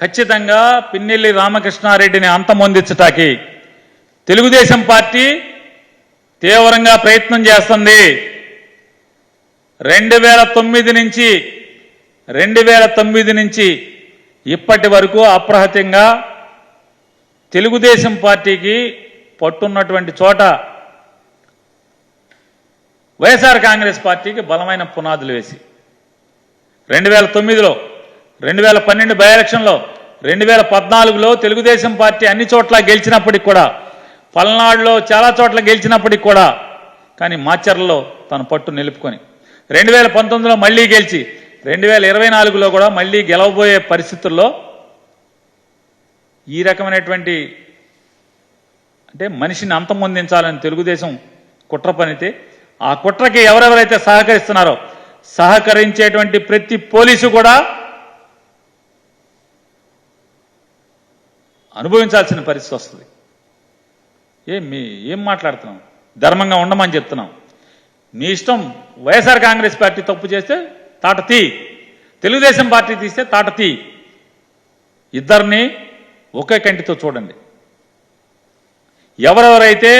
ఖచ్చితంగా పిన్నెల్లి రామకృష్ణారెడ్డిని అంతమొందించటాకి తెలుగుదేశం పార్టీ తీవ్రంగా ప్రయత్నం చేస్తుంది. రెండు వేల తొమ్మిది నుంచి రెండు వేల తొమ్మిది నుంచి ఇప్పటి వరకు అప్రహత్యంగా తెలుగుదేశం పార్టీకి పట్టున్నటువంటి చోట వైఎస్ఆర్ కాంగ్రెస్ పార్టీకి బలమైన పునాదులు వేసి రెండు వేల తొమ్మిదిలో రెండు వేల పన్నెండు బై ఎలక్షన్లో రెండు వేల పద్నాలుగులో తెలుగుదేశం పార్టీ అన్ని చోట్ల గెలిచినప్పటికి కూడా పల్నాడులో చాలా చోట్ల గెలిచినప్పటికి కూడా కానీ మాచర్లలో తన పట్టు నిలుపుకొని రెండు వేల పంతొమ్మిదిలో మళ్ళీ గెలిచి రెండు వేల ఇరవై నాలుగులో కూడా మళ్ళీ గెలవబోయే పరిస్థితుల్లో ఈ రకమైనటువంటి అంటే మనిషిని అంతమొందించాలని తెలుగుదేశం కుట్ర పనితే ఆ కుట్రకి ఎవరెవరైతే సహకరిస్తున్నారో సహకరించేటువంటి ప్రతి పోలీసు కూడా అనుభవించాల్సిన పరిస్థితి వస్తుంది. ఏం మీ ఏం మాట్లాడుతున్నాం? ధర్మంగా ఉండమని చెప్తున్నాం. మీ ఇష్టం వైఎస్ఆర్ కాంగ్రెస్ పార్టీ తప్పు చేస్తే తాట తీ. తెలుగుదేశం పార్టీ తీస్తే తాట తీ. ఇద్దరిని ఒకే కంటితో చూడండి. ఎవరెవరైతే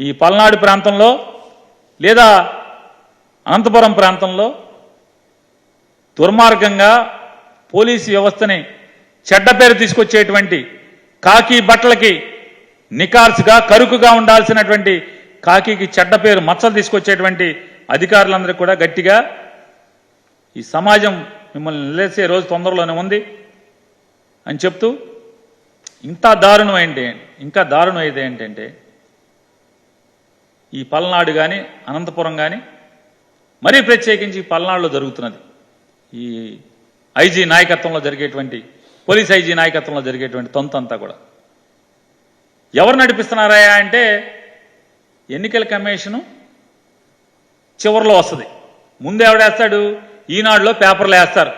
ఈ పల్నాడు ప్రాంతంలో లేదా అనంతపురం ప్రాంతంలో దుర్మార్గంగా పోలీసు వ్యవస్థని చెడ్డ పేరు తీసుకొచ్చేటువంటి కాకి బట్టలకి నికార్సుగా కరుకుగా ఉండాల్సినటువంటి కాకికి చెడ్డ పేరు మచ్చలు తీసుకొచ్చేటువంటి అధికారులందరూ కూడా గట్టిగా ఈ సమాజం మిమ్మల్ని నిలేసే రోజు తొందరలోనే ఉంది అని చెప్తూ ఇంత దారుణం ఏంటి? ఇంకా దారుణం అయితే ఏంటంటే ఈ పల్నాడు కానీ అనంతపురం కానీ మరీ ప్రత్యేకించి ఈ పల్నాడులో జరుగుతున్నది. ఈ ఐజీ నాయకత్వంలో జరిగేటువంటి పోలీస్ ఐజీ నాయకత్వంలో జరిగేటువంటి తొంత అంతా కూడా. ఎవరు నడిపిస్తున్నారయా అంటే ఎన్నికల కమిషను చివరిలో వస్తుంది. ముందు ఎవడేస్తాడు ఈనాడులో పేపర్లు వేస్తారు.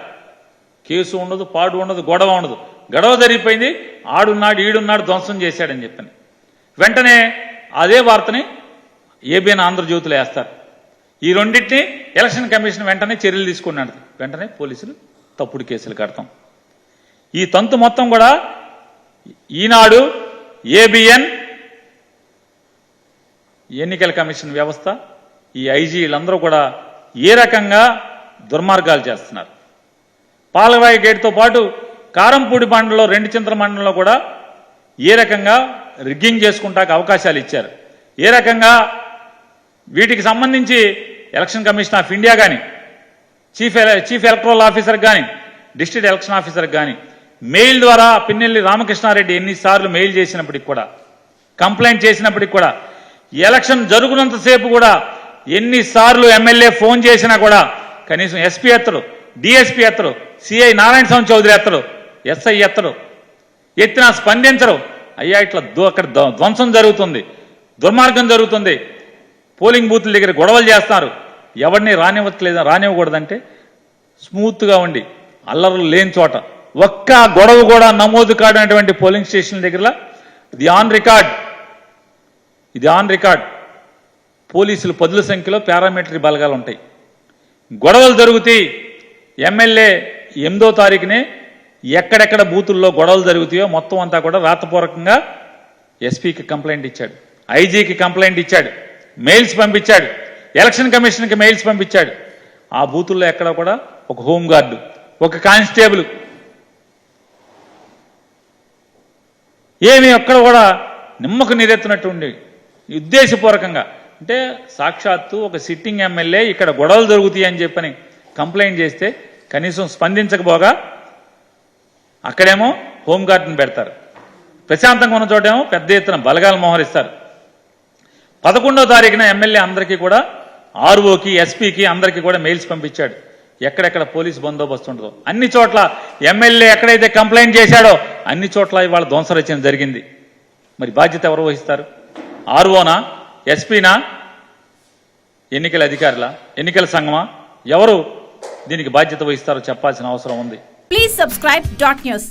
కేసు ఉండదు పాడు ఉండదు గొడవ ఉండదు. గొడవ జరిగిపోయింది ఆడున్నాడు ఈడున్నాడు ధ్వంసం చేశాడని చెప్పని. వెంటనే అదే వార్తని ఏబిఎన్ ఆంధ్రజ్యోతిలో వేస్తారు. ఈ రెండింటిని ఎలక్షన్ కమిషన్ వెంటనే చర్యలు తీసుకున్నాడు వెంటనే పోలీసులు తప్పుడు కేసులు కడతాం. ఈ తంతు మొత్తం కూడా ఈనాడు ఏబిఎన్ ఎన్నికల కమిషన్ వ్యవస్థ ఈ ఐజీలందరూ కూడా ఏ రకంగా దుర్మార్గాలు చేస్తున్నారు. పాలవాయి గేట్తో పాటు కారంపూడి మండలంలో రెండు చింతల మండలంలో కూడా ఏ రకంగా రిగ్గింగ్ చేసుకుంటాక అవకాశాలు ఇచ్చారు. ఏ రకంగా వీటికి సంబంధించి ఎలక్షన్ కమిషన్ ఆఫ్ ఇండియా కానీ చీఫ్ చీఫ్ ఎలక్టరల్ ఆఫీసర్ కానీ డిస్ట్రిక్ట్ ఎలక్షన్ ఆఫీసర్ కానీ మెయిల్ ద్వారా పిన్నెల్లి రామకృష్ణారెడ్డి ఎన్నిసార్లు మెయిల్ చేసినప్పటికి కూడా కంప్లైంట్ చేసినప్పటికి కూడా ఎలక్షన్ జరుగునంతసేపు కూడా ఎన్నిసార్లు ఎమ్మెల్యే ఫోన్ చేసినా కూడా కనీసం ఎస్పీ ఎత్తడు డిఎస్పీ ఎత్తడు సిఐ నారాయణ స్వామి చౌదరి ఎత్తడు ఎస్ఐ ఎత్తడు ఎత్తినా స్పందించరు. అయ్యా ఇట్లా అక్కడ ధ్వంసం జరుగుతుంది దుర్మార్గం జరుగుతుంది. పోలింగ్ బూత్ల దగ్గర గొడవలు చేస్తున్నారు ఎవరిని రానివ్వట్లేదు రానివ్వకూడదంటే స్మూత్గా ఉండి అల్లర్లు లేని చోట ఒక్క గొడవ కూడా నమోదు కాడినటువంటి పోలింగ్ స్టేషన్ దగ్గర ఇది ఆన్ రికార్డ్ ఇది ఆన్ రికార్డ్ పోలీసులు పదుల సంఖ్యలో పారామిలిటరీ బలగాలు ఉంటాయి. గొడవలు జరుగుతాయి. ఎమ్మెల్యే ఎనిమిదో తారీఖునే ఎక్కడెక్కడ బూతుల్లో గొడవలు జరుగుతాయో మొత్తం అంతా కూడా రాతపూర్వకంగా ఎస్పీకి కంప్లైంట్ ఇచ్చాడు. ఐజీకి కంప్లైంట్ ఇచ్చాడు. మెయిల్స్ పంపించాడు. ఎలక్షన్ కమిషన్కి మెయిల్స్ పంపించాడు. ఆ బూతుల్లో ఎక్కడ కూడా ఒక హోంగార్డు ఒక కానిస్టేబుల్ ఏమి ఎక్కడ కూడా నిమ్మకు నీరెత్తినట్టు ఉండేవి ఉద్దేశపూర్వకంగా. అంటే సాక్షాత్తు ఒక సిట్టింగ్ ఎమ్మెల్యే ఇక్కడ గొడవలు జరుగుతాయి అని చెప్పని కంప్లైంట్ చేస్తే కనీసం స్పందించకపోగా అక్కడేమో హోంగార్డుని పెడతారు. ప్రశాంతంగా ఉన్న చోటేమో పెద్ద ఎత్తున బలగాలు మోహరిస్తారు. పదకొండో తారీఖున ఎమ్మెల్యే అందరికీ కూడా ఆర్ఓకి ఎస్పీకి అందరికీ కూడా మెయిల్స్ పంపించాడు. ఎక్కడెక్కడ పోలీస్ బందోబస్తు ఉండదు అన్ని చోట్ల ఎమ్మెల్యే ఎక్కడైతే కంప్లైంట్ చేశాడో అన్ని చోట్ల ఇవాళ ధ్వంసరచన జరిగింది. మరి బాధ్యత ఎవరు వహిస్తారు? ఆర్ఓనా? ఎస్పీనా? ఎన్నికల అధికారుల? ఎన్నికల సంఘమా? ఎవరు దీనికి బాధ్యత వహిస్తారో చెప్పాల్సిన అవసరం ఉంది. Please subscribe dot news